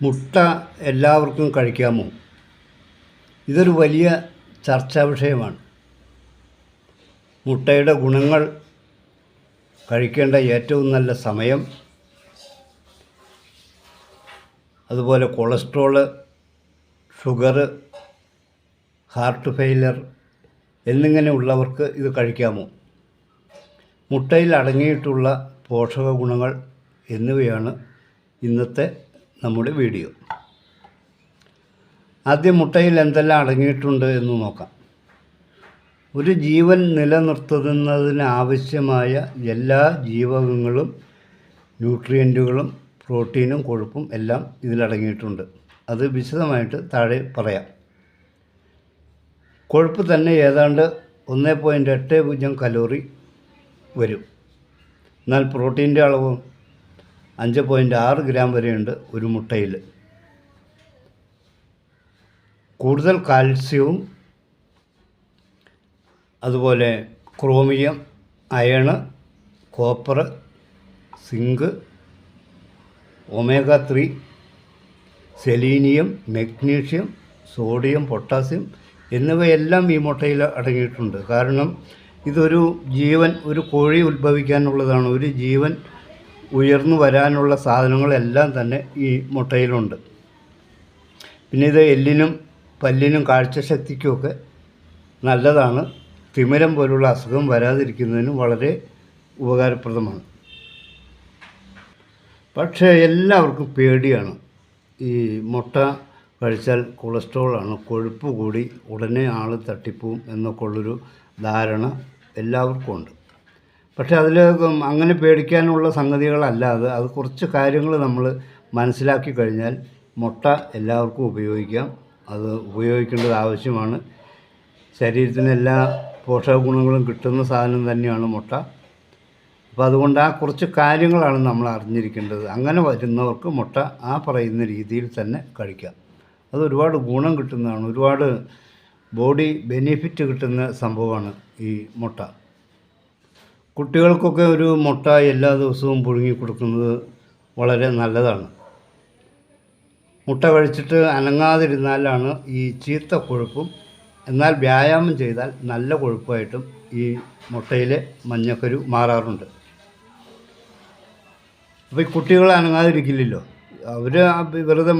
മുട്ട എല്ലാവർക്കും കഴിക്കാമോ? ഇതൊരു വലിയ ചർച്ചാ വിഷയമാണ്. മുട്ടയുടെ ഗുണങ്ങൾ കഴിക്കേണ്ട ഏറ്റവും നല്ല സമയം അതുപോലെ കൊളസ്ട്രോൾ ഷുഗർ ഹാർട്ട് ഫെയിലർ എന്നിങ്ങനെയുള്ളവർക്ക് ഇത് കഴിക്കാമോ? മുട്ടയിൽ അടങ്ങിയിട്ടുള്ള പോഷക ഗുണങ്ങൾ എന്നിവയാണ് ഇന്നത്തെ നമ്മുടെ വീഡിയോ. ആദ്യം മുട്ടയിൽ എന്തെല്ലാം അടങ്ങിയിട്ടുണ്ട് എന്ന് നോക്കാം. ഒരു ജീവൻ നിലനിർത്തുന്നതിന് ആവശ്യമായ എല്ലാ ജീവകങ്ങളും ന്യൂട്രിയന്റുകളും പ്രോട്ടീനും കൊഴുപ്പും എല്ലാം ഇതിലടങ്ങിയിട്ടുണ്ട് അത് വിശദമായിട്ട് താഴെ പറയാം. കൊഴുപ്പ് തന്നെ ഏതാണ്ട് ഒന്ന് എട്ട് പൂജ്യം കലോറി വരും. എന്നാൽ പ്രോട്ടീന്റെ അളവും അഞ്ച് പോയിന്റ് ആറ് ഗ്രാം വരെയുണ്ട് ഒരു മുട്ടയിൽ. കൂടുതൽ കാൽസ്യവും അതുപോലെ chromium iron copper zinc omega three selenium magnesium sodium potassium എന്നിവയെല്ലാം ഈ മുട്ടയിൽ അടങ്ങിയിട്ടുണ്ട്. കാരണം ഇതൊരു ജീവൻ ഒരു കോഴി ഉത്ഭവിക്കാനുള്ളതാണ്. ഒരു ജീവൻ ഉയർന്നു വരാനുള്ള സാധനങ്ങളെല്ലാം തന്നെ ഈ മുട്ടയിലുണ്ട്. പിന്നെ ഇത് എല്ലിനും പല്ലിനും കാഴ്ചശക്തിക്കുമൊക്കെ നല്ലതാണ്. തിമിരം പോലുള്ള അസുഖം വരാതിരിക്കുന്നതിനും വളരെ ഉപകാരപ്രദമാണ്. പക്ഷേ എല്ലാവർക്കും പേടിയാണ്. ഈ മുട്ട കഴിച്ചാൽ കൊളസ്ട്രോളാണ്. കൊഴുപ്പ് കൂടി ഉടനെ ആൾ തട്ടിപ്പോവും എന്നൊക്കെ ഉള്ളൊരു ധാരണ എല്ലാവർക്കും ഉണ്ട് പക്ഷേ അതിൽ അങ്ങനെ പേടിക്കാനുള്ള സംഗതികളല്ല അത്. അത് കുറച്ച് കാര്യങ്ങൾ നമ്മൾ മനസ്സിലാക്കി കഴിഞ്ഞാൽ മുട്ട എല്ലാവർക്കും ഉപയോഗിക്കാം. അത് ഉപയോഗിക്കേണ്ടത് ആവശ്യമാണ്. ശരീരത്തിന് എല്ലാ പോഷക ഗുണങ്ങളും കിട്ടുന്ന സാധനം തന്നെയാണ് മുട്ട. അപ്പോൾ അതുകൊണ്ട് ആ കുറച്ച് കാര്യങ്ങളാണ് നമ്മൾ അറിഞ്ഞിരിക്കേണ്ടത്. അങ്ങനെ വരുന്നവർക്ക് മുട്ട ആ പറയുന്ന രീതിയിൽ തന്നെ കഴിക്കാം. അത് ഒരുപാട് ഗുണം കിട്ടുന്നതാണ്. ഒരുപാട് ബോഡി ബെനിഫിറ്റ് കിട്ടുന്ന സംഭവമാണ് ഈ മുട്ട. കുട്ടികൾക്കൊക്കെ ഒരു മുട്ട എല്ലാ ദിവസവും പുഴുങ്ങി കൊടുക്കുന്നത് വളരെ നല്ലതാണ്. മുട്ട കഴിച്ചിട്ട് അനങ്ങാതിരുന്നാലാണ് ഈ ചീത്ത കൊഴുപ്പും എന്നാൽ വ്യായാമം ചെയ്താൽ നല്ല കൊഴുപ്പായിട്ടും ഈ മുട്ടയിലെ മഞ്ഞക്കരു മാറാറുണ്ട്. അപ്പോൾ ഈ കുട്ടികൾ അനങ്ങാതിരിക്കില്ലല്ലോ. അവർ വെറുതെ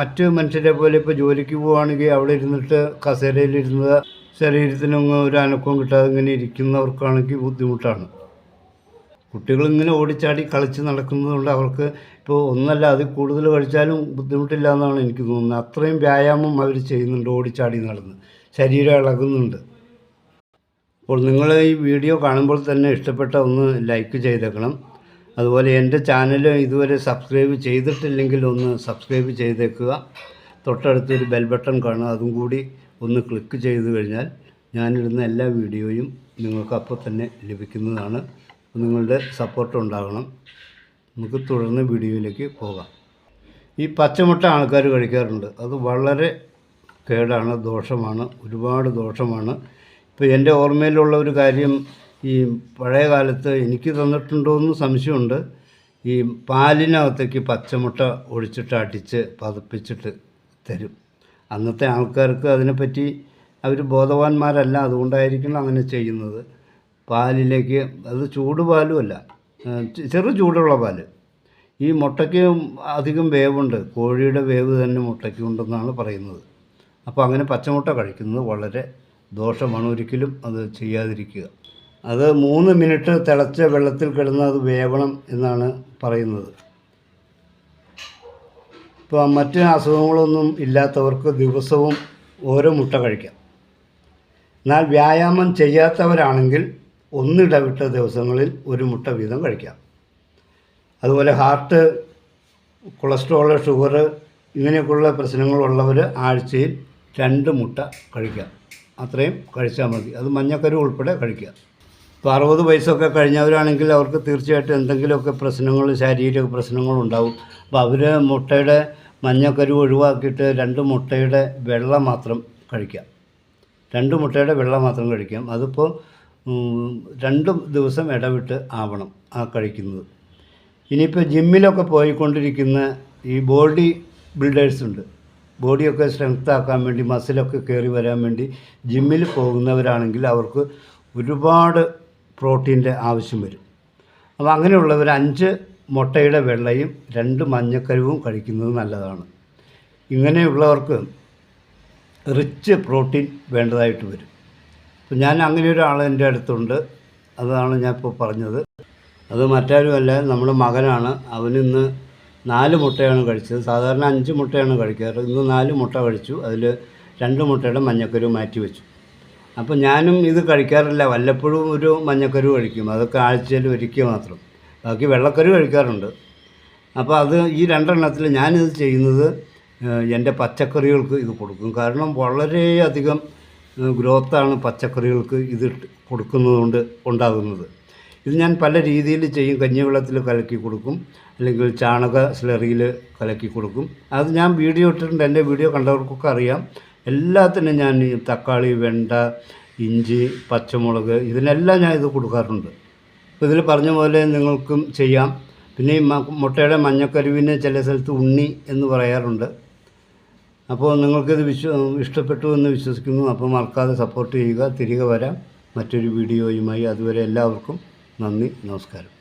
മറ്റ് മനുഷ്യരെ പോലെ ഇപ്പോൾ ജോലിക്ക് പോവുകയാണെങ്കിൽ അവിടെ ഇരുന്നിട്ട് കസേരയിലിരുന്ന് ശരീരത്തിനൊന്നും ഒരു അനക്കവും കിട്ടാതെ ഇങ്ങനെ ഇരിക്കുന്നവർക്കാണെങ്കിൽ ബുദ്ധിമുട്ടാണ്. കുട്ടികളിങ്ങനെ ഓടിച്ചാടി കളിച്ച് നടക്കുന്നതുകൊണ്ട് അവർക്ക് ഇപ്പോൾ ഒന്നല്ല അത് കൂടുതൽ കഴിച്ചാലും ബുദ്ധിമുട്ടില്ല എന്നാണ് എനിക്ക് തോന്നുന്നത്. അത്രയും വ്യായാമം അവർ ചെയ്യുന്നുണ്ട് ഓടിച്ചാടി നടന്ന്. ശരീരം ഇളകുന്നുണ്ട്. അപ്പോൾ നിങ്ങൾ ഈ വീഡിയോ കാണുമ്പോൾ തന്നെ ഇഷ്ടപ്പെട്ട ഒന്ന് ലൈക്ക് ചെയ്തേക്കണം. അതുപോലെ എന്റെ ചാനൽ ഇതുവരെ സബ്സ്ക്രൈബ് ചെയ്തിട്ടില്ലെങ്കിൽ ഒന്ന് സബ്സ്ക്രൈബ് ചെയ്തേക്കുക. തൊട്ടടുത്തൊരു ബെൽ ബട്ടൺ കാണും അതും കൂടി ഒന്ന് ക്ലിക്ക് ചെയ്ത് കഴിഞ്ഞാൽ ഞാനിടുന്ന എല്ലാ വീഡിയോയും നിങ്ങൾക്ക് അപ്പോൾ തന്നെ ലഭിക്കുന്നതാണ്. നിങ്ങളുടെ സപ്പോർട്ട് ഉണ്ടാകണം. നമുക്ക് തുടർന്ന് വീഡിയോയിലേക്ക് പോകാം. ഈ പച്ചമുട്ട ആൾക്കാർ കഴിക്കാറുണ്ട്. അത് വളരെ കേടാണ് ദോഷമാണ് ഒരുപാട് ദോഷമാണ്. ഇപ്പോൾ എന്റെ ഓർമ്മയിലുള്ള ഒരു കാര്യം ഈ പഴയ കാലത്ത് എനിക്ക് തന്നിട്ടുണ്ടോ എന്ന് സംശയമുണ്ട്. ഈ പാലിനകത്തേക്ക് പച്ചമുട്ട ഒഴിച്ചിട്ട് അടിച്ച് പതപ്പിച്ചിട്ട് തരും. അന്നത്തെ ആൾക്കാർക്ക് അതിനെപ്പറ്റി അവർ ബോധവാന്മാരല്ല അതുകൊണ്ടായിരിക്കണം അങ്ങനെ ചെയ്യുന്നത്. പാലിലേക്ക് അത് ചൂട് പാലുമല്ല ചെറു ചൂടുള്ള പാൽ. ഈ മുട്ടയ്ക്ക് അധികം വേവുണ്ട് കോഴിയുടെ വേവ് തന്നെ മുട്ടയ്ക്ക് ഉണ്ടെന്നാണ് പറയുന്നത്. അപ്പോൾ അങ്ങനെ പച്ചമുട്ട കഴിക്കുന്നത് വളരെ ദോഷമാണ് ഒരിക്കലും അത് ചെയ്യാതിരിക്കുക. അത് മൂന്ന് മിനിറ്റ് തിളച്ച വെള്ളത്തിൽ കിടന്ന് അത് വേവണം എന്നാണ് പറയുന്നത്. ഇപ്പോൾ മറ്റ് അസുഖങ്ങളൊന്നും ഇല്ലാത്തവർക്ക് ദിവസവും ഓരോ മുട്ട കഴിക്കാം. എന്നാൽ വ്യായാമം ചെയ്യാത്തവരാണെങ്കിൽ ഒന്നിടവിട്ട ദിവസങ്ങളിൽ ഒരു മുട്ട വീതം കഴിക്കാം. അതുപോലെ ഹാർട്ട് കൊളസ്ട്രോൾ ഷുഗർ ഇങ്ങനെയൊക്കെയുള്ള പ്രശ്നങ്ങളുള്ളവർ ആഴ്ചയിൽ രണ്ട് മുട്ട കഴിക്കാം. അത്രയും കഴിച്ചാൽ മതി. അത് മഞ്ഞക്കരു ഉൾപ്പെടെ കഴിക്കുക ഇപ്പോൾ അറുപത് വയസ്സൊക്കെ കഴിഞ്ഞവരാണെങ്കിൽ അവർക്ക് തീർച്ചയായിട്ടും എന്തെങ്കിലുമൊക്കെ പ്രശ്നങ്ങൾ ശാരീരിക പ്രശ്നങ്ങളുണ്ടാവും. അപ്പോൾ അവർ മുട്ടയുടെ മഞ്ഞക്കരു ഒഴിവാക്കിയിട്ട് രണ്ട് മുട്ടയുടെ വെള്ള മാത്രം കഴിക്കാം. രണ്ട് മുട്ടയുടെ വെള്ള മാത്രം കഴിക്കാം. അതിപ്പോൾ രണ്ട് ദിവസം ഇടവിട്ട് ആവണം ആ കഴിക്കുന്നത്. ഇനിയിപ്പോൾ ജിമ്മിലൊക്കെ പോയിക്കൊണ്ടിരിക്കുന്ന ഈ ബോഡി ബിൽഡേഴ്സ് ഉണ്ട്. ബോഡിയൊക്കെ സ്ട്രെങ്ത് ആക്കാൻ വേണ്ടി മസിലൊക്കെ കയറി വരാൻ വേണ്ടി ജിമ്മിൽ പോകുന്നവരാണെങ്കിൽ അവർക്ക് ഒരുപാട് പ്രോട്ടീന്റെ ആവശ്യം വരും. അപ്പോൾ അങ്ങനെയുള്ളവർ അഞ്ച് മുട്ടയുടെ വെള്ളയും രണ്ട് മഞ്ഞക്കരുവും കഴിക്കുന്നത് നല്ലതാണ്. ഇങ്ങനെയുള്ളവർക്ക് റിച്ച് പ്രോട്ടീൻ വേണ്ടതായിട്ട് വരും. അപ്പം ഞാൻ അങ്ങനെ ഒരാൾ എന്റെ അടുത്തുണ്ട്. അതാണ് ഞാൻ ഇപ്പോൾ പറഞ്ഞത്. അത് മറ്റാരുമല്ല നമ്മുടെ മകനാണ്. അവനിന്ന് നാല് മുട്ടയാണ് കഴിച്ചത്. സാധാരണ അഞ്ച് മുട്ടയാണ് കഴിക്കാറ്. ഇന്ന് നാല് മുട്ട കഴിച്ചു. അതിൽ രണ്ട് മുട്ടയുടെ മഞ്ഞക്കരു മാറ്റി വെച്ചു. അപ്പോൾ ഞാനും ഇത് കഴിക്കാറില്ല. വല്ലപ്പോഴും ഒരു മഞ്ഞക്കരു കഴിക്കും. അതൊക്കെ ആഴ്ചയിൽ ഒരിക്കൽ മാത്രം. ബാക്കി വെള്ളക്കരു കഴിക്കാറുണ്ട്. അപ്പോൾ അത് ഈ രണ്ടെണ്ണത്തിൽ ഞാനിത് ചെയ്യുന്നത് എന്റെ പച്ചക്കറികൾക്ക് ഇത് കൊടുക്കും. കാരണം വളരെയധികം ഗ്രോത്താണ് പച്ചക്കറികൾക്ക് ഇത് കൊടുക്കുന്നതുകൊണ്ട് ഉണ്ടാകുന്നത്. ഇത് ഞാൻ പല രീതിയിൽ ചെയ്യും. കഞ്ഞിവെള്ളത്തിൽ കലക്കി കൊടുക്കും അല്ലെങ്കിൽ ചാണക സ്ലറിയിൽ കലക്കി കൊടുക്കും. അത് ഞാൻ വീഡിയോ ഇട്ടിട്ടുണ്ട്. എന്റെ വീഡിയോ കണ്ടവർക്കൊക്കെ അറിയാം. എല്ലാത്തിനും ഞാൻ ഈ തക്കാളി വെണ്ട ഇഞ്ചി പച്ചമുളക് ഇതിനെല്ലാം ഞാൻ ഇത് കൊടുക്കാറുണ്ട്. അപ്പോൾ ഇതിൽ പറഞ്ഞ പോലെ നിങ്ങൾക്കും ചെയ്യാം. പിന്നെ ഈ മുട്ടയുടെ മഞ്ഞക്കരുവിന് ചില സ്ഥലത്ത് ഉണ്ണി എന്ന് പറയാറുണ്ട്. അപ്പോൾ നിങ്ങൾക്കിത് വിശ്വ ഇഷ്ടപ്പെട്ടു എന്ന് വിശ്വസിക്കുന്നു. അപ്പോൾ മറക്കാതെ സപ്പോർട്ട് ചെയ്യുക. തിരികെ വരാം. മറ്റൊരു വീഡിയോയുമായി. അതുവരെ എല്ലാവർക്കും നന്ദി. നമസ്കാരം.